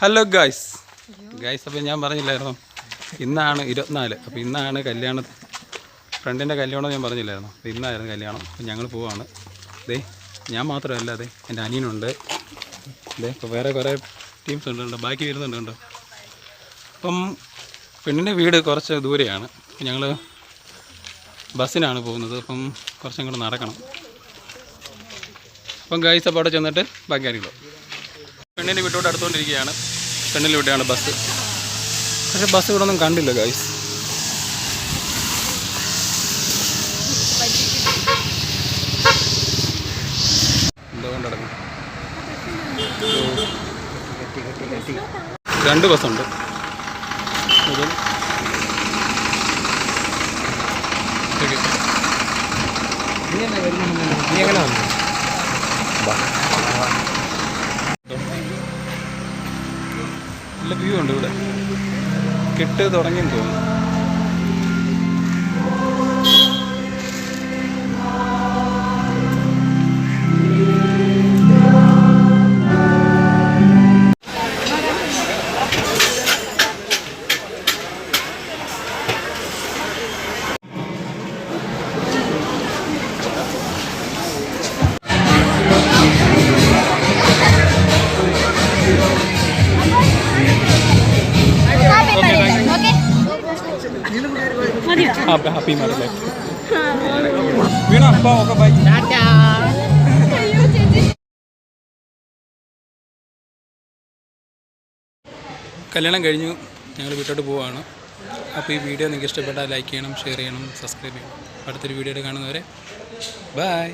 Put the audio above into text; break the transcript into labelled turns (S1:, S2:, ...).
S1: Hello guys guys അപ്പോൾ ഞാൻ പറഞ്ഞില്ലായിരുന്നു. ഇന്നാണ് ഇരുപത്തിനാല്. അപ്പോൾ ഇന്നാണ് കല്യാണം ഫ്രണ്ടിന്റെ കല്യാണം ഞാൻ പറഞ്ഞില്ലായിരുന്നു. അപ്പോൾ ഇന്നായിരുന്നു കല്യാണം. അപ്പോൾ ഞങ്ങൾ പോവാണ്. ദേ ഞാൻ മാത്രമല്ല അതെ എന്റെ അനിയനുണ്ട്. ദേ ഇപ്പോൾ വേറെ കുറേ ടീംസ് ഉണ്ട് ബാക്കി വരുന്നുണ്ട് കണ്ടോ? അപ്പം പെണ്ണിന്റെ വീട് കുറച്ച് ദൂരെയാണ്. ഞങ്ങൾ ബസ്സിനാണ് പോകുന്നത്. അപ്പം കുറച്ചും കൂടെ നടക്കണം. അപ്പം ഗായ്സ് അപ്പോൾ അവിടെ ചെന്നിട്ട് ബാക്കി അറിയുള്ളൂ പെണ്ണിന്റെ വീട്ടോട്ട് അടുത്തുകൊണ്ടിരിക്കുകയാണ്. പെണ്ണിന്റെ വീട്ടിലാണ് ബസ്. പക്ഷേ ബസ് ഇവിടെ ഒന്നും കണ്ടില്ല ഗൈസ് രണ്ട് ബസ്സുണ്ട്. ഇതിൽ ഓക്കെ. നല്ല വ്യൂ ഉണ്ട് ഇവിടെ. കെട്ട് തുടങ്ങിയെന്ന് തോന്നുന്നു. ഹാപ്പി ഹാപ്പി മാറില്ലേ വീണ അപ്പോൾ ഓക്കെ ബൈ. കല്യാണം കഴിഞ്ഞു. ഞങ്ങൾ വീട്ടോട്ട് പോവുകയാണ് അപ്പോൾ ഈ വീഡിയോ നിങ്ങൾക്ക് ഇഷ്ടപ്പെട്ടാൽ ലൈക്ക് ചെയ്യണം ഷെയർ ചെയ്യണം സബ്സ്ക്രൈബ് ചെയ്യണം. അടുത്തൊരു വീഡിയോയിൽ കാണുന്നവരെ ബൈ.